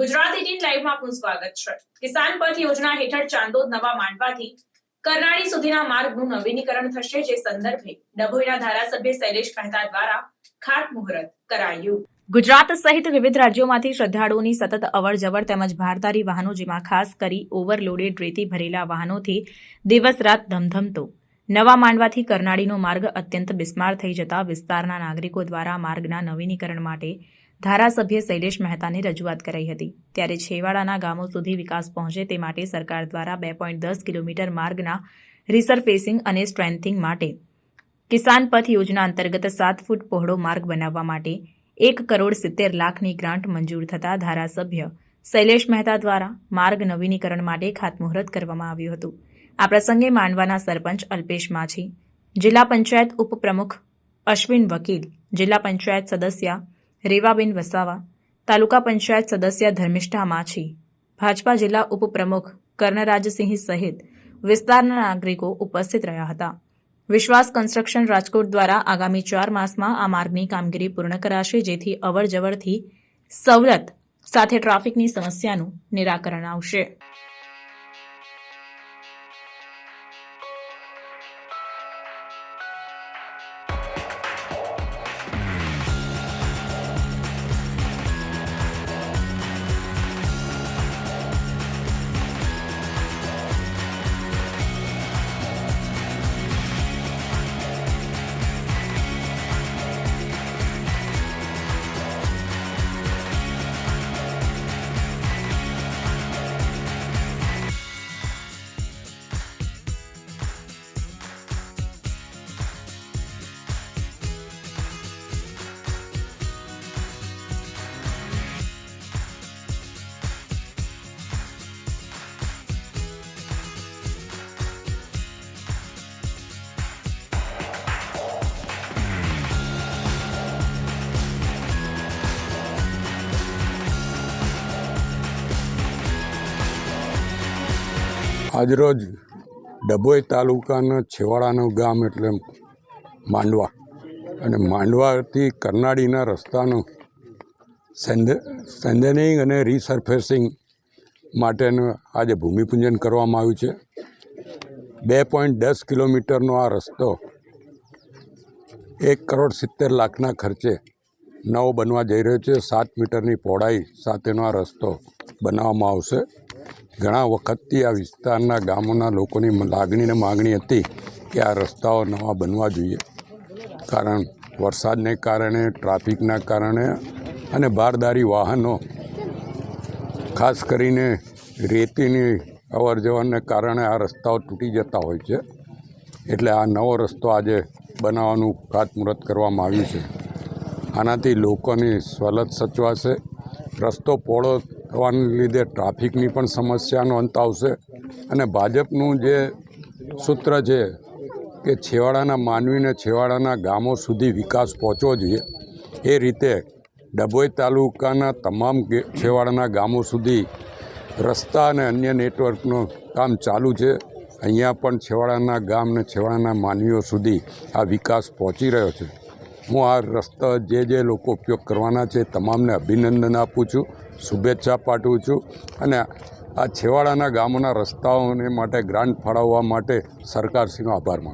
લાઈવમાં આપનું સ્વાગત છે. કિસાન પથ યોજના હેઠળ ચાંદોદ નવા માંડવાથી કરનાળી સુધીના માર્ગનું નવીનીકરણ થશે, જે સંદર્ભે ડભોઈના ધારાસભ્ય શૈલેષ મહેતા દ્વારા ખાતમુહૂર્ત કરાયું. ગુજરાત સહિત વિવિધ રાજ્યોમાંથી શ્રદ્ધાળુઓની સતત અવરજવર તેમજ ભારદારી વાહનો જેમાં ખાસ કરી ઓવરલોડેડ રેતી ભરેલા વાહનોથી દિવસ રાત ધમધમતો. નવા માંડવાથી કરનાળીનો માર્ગ અત્યંત બિસ્માર થઈ જતા વિસ્તારના નાગરિકો દ્વારા માર્ગના નવીનીકરણ માટે ધારાસભ્ય શૈલેષ મહેતાને રજૂઆત કરાઈ હતી. ત્યારે છેવાડાના ગામો સુધી વિકાસ પહોંચે તે માટે સરકાર દ્વારા બે પોઈન્ટ દસ કિલોમીટર માર્ગના રિસરફેસિંગ અને સ્ટ્રેન્થિંગ માટે કિસાન પથ યોજના અંતર્ગત સાત ફૂટ પહોળો માર્ગ બનાવવા માટે એક કરોડ સિત્તેર લાખની ગ્રાન્ટ મંજૂર થતાં ધારાસભ્ય શૈલેષ મહેતા દ્વારા માર્ગ નવીનીકરણ માટે ખાતમુહૂર્ત કરવામાં આવ્યું હતું. આ પ્રસંગે માંડવાના સરપંચ અલ્પેશ માછી, જિલ્લા પંચાયત ઉપપ્રમુખ અશ્વિન વકીલ, જિલ્લા પંચાયત સદસ્ય રેવાબેન વસાવા, તાલુકા પંચાયત સદસ્ય ધર્મિષ્ઠા માછી, ભાજપા જિલ્લા ઉપપ્રમુખ કર્ણરાજસિંહ સહિત વિસ્તારના નાગરિકો ઉપસ્થિત રહ્યા હતા. વિશ્વાસ કન્સ્ટ્રક્શન રાજકોટ દ્વારા આગામી ચાર માસમાં આ માર્ગની કામગીરી પૂર્ણ કરાશે, જેથી અવરજવરથી સવલત સાથે ટ્રાફિકની સમસ્યાનું નિરાકરણ આવશે. આજરોજ ડભોઈ તાલુકાના છેવાડાનું ગામ એટલે માંડવા. અને માંડવાથી કરનાળીના રસ્તાનું સેન્ડનિંગ અને રીસર્ફેસિંગ માટેનું આજે ભૂમિપૂજન કરવામાં આવ્યું છે. બે પોઈન્ટ દસ કિલોમીટરનો આ રસ્તો એક કરોડ સિત્તેર લાખના ખર્ચે નવો બનવા જઈ રહ્યો છે. સાત મીટરની પહોળાઈ સાથેનો આ રસ્તો બનાવવામાં આવશે. ઘણા વખતથી આ વિસ્તારના ગામોના લોકોની લાગણી અને માગણી હતી કે આ રસ્તાઓ નવા બનવા જોઈએ. કારણ વરસાદને કારણે, ટ્રાફિકના કારણે અને બારદારી વાહનો, ખાસ કરીને રેતીની અવર જવરને કારણે આ રસ્તાઓ તૂટી જતા હોય છે. એટલે આ નવો રસ્તો આજે બનાવવાનું ખાતમુહૂર્ત કરવામાં આવ્યું છે. આનાથી લોકોની સવલત સચવાશે. રસ્તો પહોળો થવાને લીધે ટ્રાફિકની પણ સમસ્યાનો અંત આવશે અને ભાજપનું જે સૂત્ર છે કે છેવાડાના માનવીને છેવાડાના ગામો સુધી વિકાસ પહોંચવો જોઈએ, એ રીતે ડભોઈ તાલુકાના તમામ છેવાડાના ગામો સુધી રસ્તા અને અન્ય નેટવર્કનું કામ ચાલુ છે. અહીંયા પણ છેવાડાના ગામ અને છેવાડાના માનવીઓ સુધી આ વિકાસ પહોંચી રહ્યો છે. હું આ રસ્તા જે જે લોકો ઉપયોગ કરવાના છે તમામને અભિનંદન આપું છું, શુભેચ્છા પાઠવું છું અને આ છેવાડાના ગામોના રસ્તાઓને માટે ગ્રાન્ટ ફાળવવા માટે સરકારશ્રીનો આભાર માનું